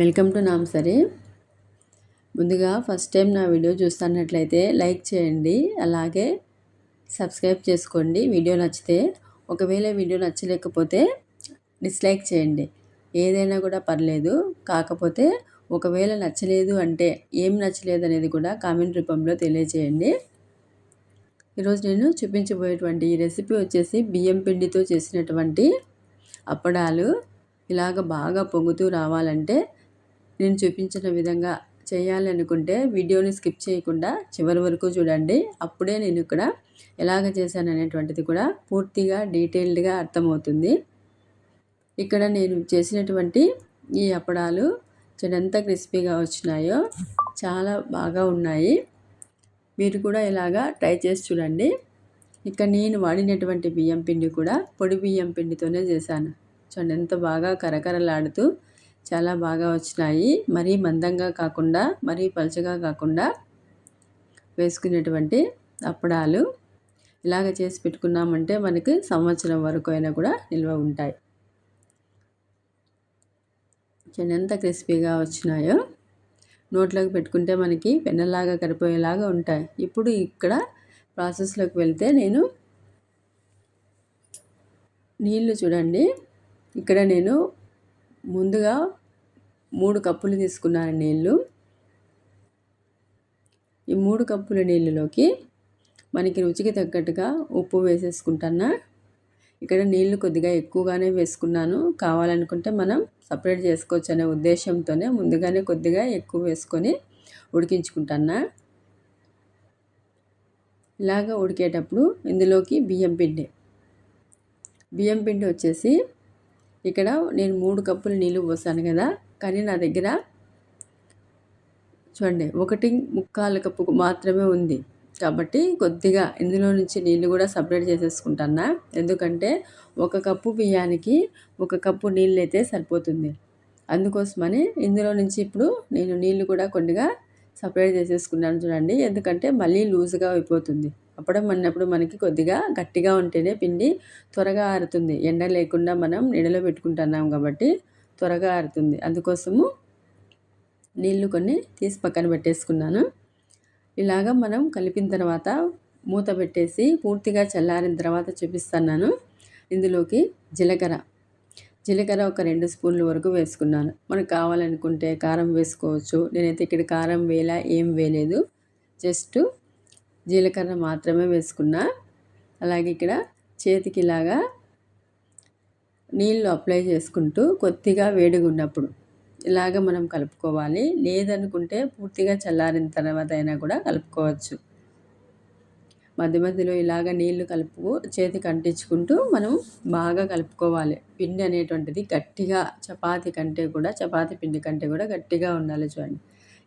Welcome to నామ్సరీ ముందుగా first time నా వీడియో చూస్తున్నట్లయితే లైక్ చేయండి అలాగే సబ్స్క్రైబ్ చేసుకోండి వీడియో నచ్చితే. ఒకవేళ వీడియో నచ్చలేకపోతే డిస్లైక్ చేయండి. ఏదైనా కూడా పర్లేదు కాకపోతే ఒకవేళ నచ్చలేదు అంటే ఏం నచ్చలేదు అనేది కూడా కామెంట్ రూపంలో తెలియజేయండి. ఈరోజు నేను చూపించబోయేటువంటి ఈ రెసిపీ వచ్చేసి బియ్యం పిండితో చేసినటువంటి అప్పడాలు. ఇలాగ బాగా పొంగుతూ రావాలంటే నేను చూపించిన విధంగా చేయాలి అనుకుంటే వీడియోని స్కిప్ చేయకుండా చివరి వరకు చూడండి. అప్పుడే నేను ఇక్కడ ఎలాగ చేశాను అనేటువంటిది కూడా పూర్తిగా డీటెయిల్డ్గా అర్థమవుతుంది. ఇక్కడ నేను చేసినటువంటి ఈ అప్పడాలు చెడంత క్రిస్పీగా వచ్చినాయో చాలా బాగా ఉన్నాయి. మీరు కూడా ఇలాగా ట్రై చేసి చూడండి. ఇక్కడ నేను వాడినటువంటి బియ్యం పిండి కూడా పొడి బియ్యం పిండితోనే చేశాను. చూడండి ఎంత బాగా కరకరలాడుతూ చాలా బాగా వచ్చినాయి. మరీ మందంగా కాకుండా మరీ పలుచగా కాకుండా వేసుకునేటువంటి అప్పడాలు ఇలాగ చేసి పెట్టుకున్నామంటే మనకి సంవత్సరం వరకు అయినా కూడా నిల్వ ఉంటాయి. ఎంత క్రిస్పీగా వచ్చినాయో. నోట్లోకి పెట్టుకుంటే మనకి పెన్నలాగా కరిపోయేలాగా ఉంటాయి. ఇప్పుడు ఇక్కడ ప్రాసెస్లోకి వెళ్తే నేను నీళ్ళు చూడండి. ఇక్కడ నేను ముందుగా మూడు కప్పులు తీసుకున్నాను నీళ్ళు ఈ మూడు కప్పుల నీళ్ళలోకి మనకి రుచికి తగ్గట్టుగా ఉప్పు వేసేసుకుంటున్నా ఇక్కడ నీళ్ళు కొద్దిగా ఎక్కువగానే వేసుకున్నాను. కావాలనుకుంటే మనం సపరేట్ చేసుకోవచ్చు అనే ఉద్దేశంతోనే ముందుగానే కొద్దిగా ఎక్కువ వేసుకొని ఉడికించుకుంటున్నా ఇలాగ ఉడికేటప్పుడు ఇందులోకి బియ్యం పిండి. బియ్యం పిండి వచ్చేసి ఇక్కడ నేను మూడు కప్పులు నీళ్ళు పోసాను కదా కానీ నా దగ్గర చూడండి ఒకటి ముక్కాలు కప్పు మాత్రమే ఉంది. కాబట్టి కొద్దిగా ఇందులో నుంచి నీళ్ళు కూడా సపరేట్ చేసేసుకుంటున్నా ఎందుకంటే ఒక కప్పు బియ్యానికి ఒక కప్పు నీళ్ళు అయితే సరిపోతుంది. అందుకోసమని ఇందులో నుంచి ఇప్పుడు నేను నీళ్ళు కూడా కొద్దిగా సపరేట్ చేసేసుకున్నాను చూడండి. ఎందుకంటే మళ్ళీ లూజ్గా అయిపోతుంది. అప్పుడే మన్నప్పుడు మనకి కొద్దిగా గట్టిగా ఉంటేనే పిండి త్వరగా ఆరుతుంది. ఎండ లేకుండా మనం నీడలో పెట్టుకుంటున్నాం కాబట్టి త్వరగా ఆరుతుంది. అందుకోసము నీళ్ళు కొన్ని తీసి పక్కన పెట్టేసుకున్నాను. ఇలాగ మనం కలిపిన తర్వాత మూత పెట్టేసి పూర్తిగా చల్లారిన తర్వాత చూపిస్తున్నాను. ఇందులోకి జీలకర్ర. జీలకర్ర ఒక రెండు స్పూన్ల వరకు వేసుకున్నాను. మనకు కావాలనుకుంటే కారం వేసుకోవచ్చు. నేనైతే ఇక్కడ కారం వేలా ఏం వేయలేదు. జస్ట్ జీలకర్ర మాత్రమే వేసుకున్నా అలాగే ఇక్కడ చేతికి ఇలాగా నీళ్ళు అప్లై చేసుకుంటూ కొద్దిగా వేడిగా ఉన్నప్పుడు ఇలాగ మనం కలుపుకోవాలి. లేదనుకుంటే పూర్తిగా చల్లారిన తర్వాత అయినా కూడా కలుపుకోవచ్చు. మధ్య మధ్యలో ఇలాగ నీళ్ళు కలుపు చేతికి అంటించుకుంటూ మనం బాగా కలుపుకోవాలి. పిండి అనేటువంటిది గట్టిగా చపాతి కంటే కూడా చపాతి పిండి కంటే కూడా గట్టిగా ఉండాలి చూడండి.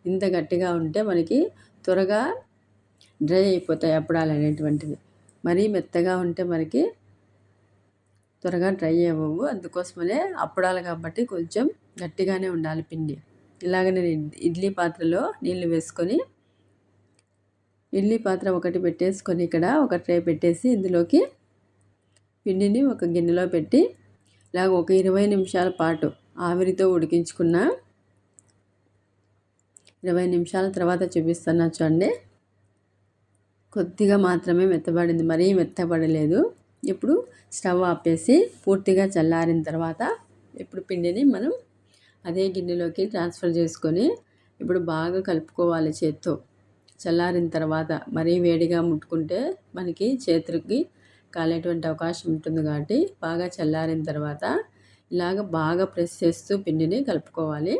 ఇంత గట్టిగా ఉంటే మనకి త్వరగా డ్రై అయిపోతాయి అప్పడాలు అనేటువంటివి మరీ మెత్తగా ఉంటే మనకి త్వరగా డ్రై అవ్వవు. అందుకోసమనే అప్పడాలు కాబట్టి కొంచెం గట్టిగానే ఉండాలి పిండి. ఇలాగ నేను ఇడ్లీ పాత్రలో నీళ్ళు వేసుకొని ఇడ్లీ పాత్ర ఒకటి పెట్టేసుకొని ఇక్కడ ఒక ట్రే పెట్టేసి ఇందులోకి పిండిని ఒక గిన్నెలో పెట్టి ఇలాగ ఒక ఇరవై నిమిషాల పాటు ఆవిరితో ఉడికించుకున్న ఇరవై నిమిషాల తర్వాత చూపిస్తున్నా చూడండి. కొద్దిగా మాత్రమే మెత్తబడింది. మరీ మెత్తబడలేదు. ఇప్పుడు స్టవ్ ఆపేసి పూర్తిగా చల్లారిన తర్వాత ఇప్పుడు పిండిని మనం అదే గిన్నెలోకి ట్రాన్స్ఫర్ చేసుకొని ఇప్పుడు బాగా కలుపుకోవాలి చేత్తో. చల్లారిన తర్వాత మరీ వేడిగా ముట్టుకుంటే మనకి చేతులకి కాలేటువంటి అవకాశం ఉంటుంది కాబట్టి బాగా చల్లారిన తర్వాత ఇలాగ బాగా ప్రెస్ చేస్తూ పిండిని కలుపుకోవాలి.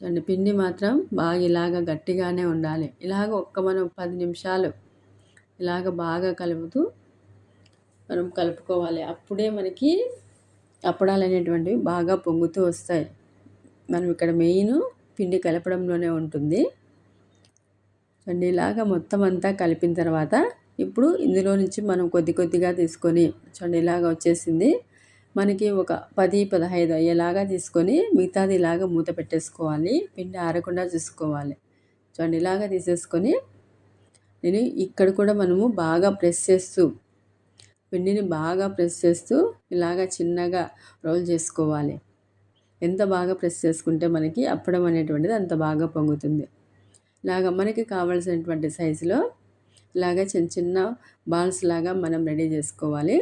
చూడండి పిండి మాత్రం బాగా ఇలాగ గట్టిగానే ఉండాలి. ఇలాగ ఒక్క మనం పది నిమిషాలు ఇలాగ బాగా కలుపుతూ మనం కలుపుకోవాలి. అప్పుడే మనకి అప్పడాలు అనేటువంటివి బాగా పొంగుతూ వస్తాయి. మనం ఇక్కడ మెయిన్ పిండి కలపడంలోనే ఉంటుంది. చూడండి ఇలాగ మొత్తం అంతా కలిపిన తర్వాత ఇప్పుడు ఇందులో నుంచి మనం కొద్ది కొద్దిగా తీసుకొని చూడండి ఇలాగ వచ్చేసింది. మనకి ఒక పది పదహైదు అయ్యేలాగా తీసుకొని మిగతాది ఇలాగ మూత పెట్టేసుకోవాలి. పిండి ఆరకుండా చూసుకోవాలి. చూడండి ఇలాగ తీసేసుకొని నేను ఇక్కడ కూడా మనము బాగా ప్రెస్ చేస్తూ పిండిని బాగా ప్రెస్ చేస్తూ ఇలాగ చిన్నగా రోల్ చేసుకోవాలి. ఎంత బాగా ప్రెస్ చేసుకుంటే మనకి అప్పడం అనేటువంటిది అంత బాగా పొంగుతుంది. ఇలాగ మనకి కావాల్సినటువంటి సైజులో ఇలాగ చిన్న చిన్న బాల్స్ లాగా మనం రెడీ చేసుకోవాలి.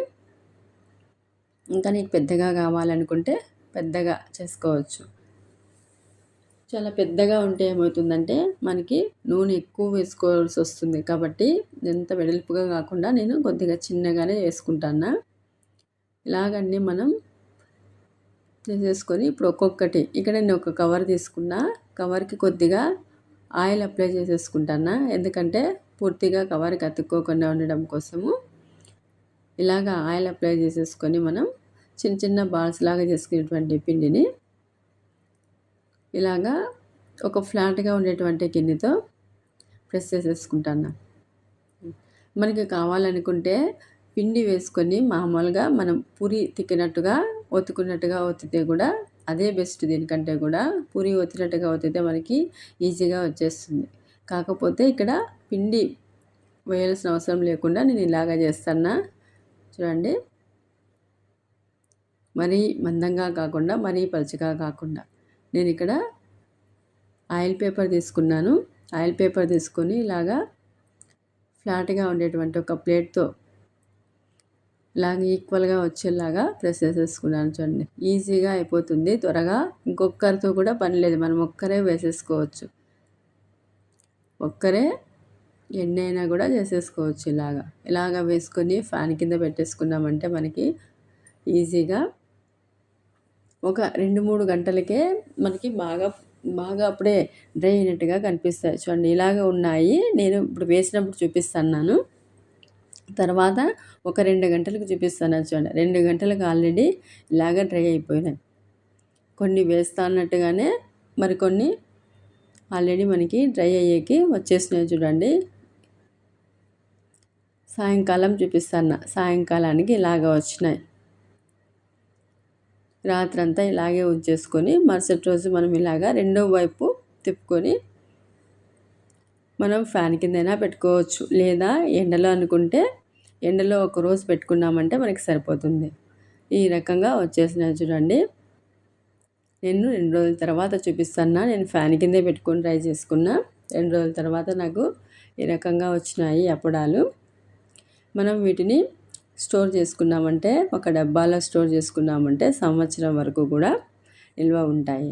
ఇంకా నీకు పెద్దగా కావాలనుకుంటే పెద్దగా చేసుకోవచ్చు. చాలా పెద్దగా ఉంటే ఏమవుతుందంటే మనకి నూనె ఎక్కువ వేసుకోవాల్సి వస్తుంది కాబట్టి ఎంత వెడల్పుగా కాకుండా నేను కొద్దిగా చిన్నగానే వేసుకుంటాను ఇలాగన్నీ మనం చేసేసుకొని ఇప్పుడు ఒక్కొక్కటి ఇక్కడ నేను ఒక కవర్ తీసుకున్నా. కవర్కి కొద్దిగా ఆయిల్ అప్లై చేసేసుకుంటాను ఎందుకంటే పూర్తిగా కవర్కి అతుక్కోకుండా ఉండడం కోసము ఇలాగ ఆయిల్ అప్లై చేసేసుకొని మనం చిన్న చిన్న బాల్స్ లాగా చేసుకునేటువంటి పిండిని ఇలాగా ఒక ఫ్లాట్గా ఉండేటువంటి గిన్నెతో ప్రెస్ చేసేసుకుంటాను. మనకి కావాలనుకుంటే పిండి వేసుకొని మామూలుగా మనం పూరి తిక్కినట్టుగా ఒత్తుకున్నట్టుగా ఒత్తితే కూడా అదే బెస్ట్ దీనికంటే కూడా. పూరి ఒత్తినట్టుగా ఒత్తితే మనకి ఈజీగా వచ్చేస్తుంది. కాకపోతే ఇక్కడ పిండి వేయాల్సిన అవసరం లేకుండా నేను ఇలాగా చేస్తాను. చూడండి. మరీ మందంగా కాకుండా మరీ పలుచగా కాకుండా. నేను ఇక్కడ ఆయిల్ పేపర్ తీసుకున్నాను. ఆయిల్ పేపర్ తీసుకొని ఇలాగా ఫ్లాట్గా ఉండేటువంటి ఒక ప్లేట్తో ఇలాగ ఈక్వల్గా వచ్చేలాగా ప్రెస్ చేసేసుకున్నాను చూడండి. ఈజీగా అయిపోతుంది. త్వరగా ఇంకొకరితో కూడా పని లేదు. మనం ఒక్కరే వేసేసుకోవచ్చు. ఒక్కరే ఎన్నైనా కూడా చేసేసుకోవచ్చు ఇలాగా. ఇలాగ వేసుకొని ఫ్యాన్ కింద పెట్టేసుకున్నామంటే మనకి ఈజీగా ఒక రెండు మూడు గంటలకే మనకి బాగా బాగా అప్పుడే డ్రై అయినట్టుగా కనిపిస్తాయి. చూడండి ఇలాగ ఉన్నాయి. నేను ఇప్పుడు వేసినప్పుడు చూపిస్తున్నాను తర్వాత ఒక రెండు గంటలకు చూపిస్తాను చూడండి. రెండు గంటలకు ఆల్రెడీ ఇలాగ డ్రై అయిపోయినాయి. కొన్ని వేస్తా అన్నట్టుగానే మరికొన్ని ఆల్రెడీ మనకి డ్రై అయ్యేకి వచ్చేసినాయి చూడండి. సాయంకాలం చూపిస్తాను సాయంకాలానికి ఇలాగ వచ్చినాయి. రాత్రంతా ఇలాగే ఉంచేసుకొని మరుసటి రోజు మనం ఇలాగా రెండో వైపు తిప్పుకొని మనం ఫ్యాన్ కిందైనా పెట్టుకోవచ్చు. లేదా ఎండలో అనుకుంటే ఎండలో ఒక రోజు పెట్టుకున్నామంటే మనకి సరిపోతుంది. ఈ రకంగా వచ్చేసినాయి చూడండి. నేను రెండు రోజుల తర్వాత చూపిస్తాను నేను ఫ్యాన్ కిందే పెట్టుకొని ట్రై చేసుకున్నా. రెండు రోజుల తర్వాత నాకు ఈ రకంగా వచ్చినాయి అప్పడాలు. మనం వీటిని స్టోర్ చేసుకున్నామంటే ఒక డబ్బాలో స్టోర్ చేసుకున్నామంటే సంవత్సరం వరకు కూడా నిల్వ ఉంటాయి.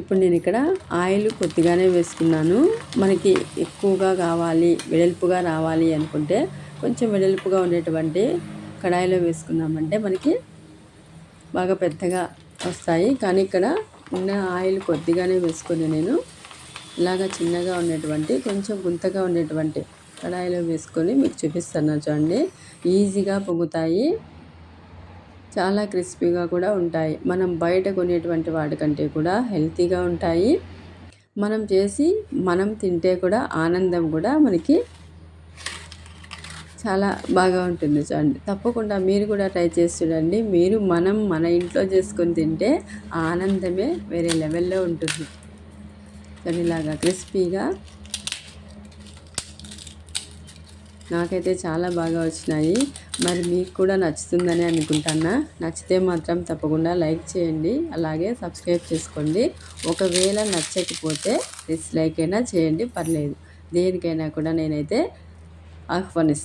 ఇప్పుడు నేను ఇక్కడ ఆయిల్ కొద్దిగానే వేసుకున్నాను. మనకి ఎక్కువగా కావాలి వెడల్పుగా రావాలి అనుకుంటే కొంచెం వెడల్పుగా ఉండేటువంటి కడాయిలో వేసుకున్నామంటే మనకి బాగా పెద్దగా వస్తాయి. కానీ ఇక్కడ ఉన్న ఆయిల్ కొద్దిగానే వేసుకొని నేను. ఇలాగ చిన్నగా ఉండేటువంటి కొంచెం గుంతగా ఉండేటువంటి కడాయిలో వేసుకొని మీకు చూపిస్తున్నాను చూడండి. ఈజీగా పొంగుతాయి. చాలా క్రిస్పీగా కూడా ఉంటాయి. మనం బయట కొనేటువంటి వాటికంటే కూడా హెల్తీగా ఉంటాయి. మనం చేసి మనం తింటే కూడా ఆనందం కూడా మనకి చాలా బాగా ఉంటుంది చూడండి. తప్పకుండా మీరు కూడా ట్రై చేసి చూడండి. మీరు మనం మన ఇంట్లో చేసుకొని తింటే ఆనందమే వేరే లెవెల్లో ఉంటుంది. ఇలాగా క్రిస్పీగా నాకైతే చాలా బాగా వచ్చినాయి. మరి మీకు కూడా నచ్చుతుందని అనుకుంటున్నా. నచ్చితే మాత్రం తప్పకుండా లైక్ చేయండి. అలాగే సబ్స్క్రైబ్ చేసుకోండి. ఒకవేళ నచ్చకపోతే డిస్లైక్ అయినా చేయండి. పర్లేదు. దేనికైనా కూడా నేనైతే ఆహ్వానిస్తాను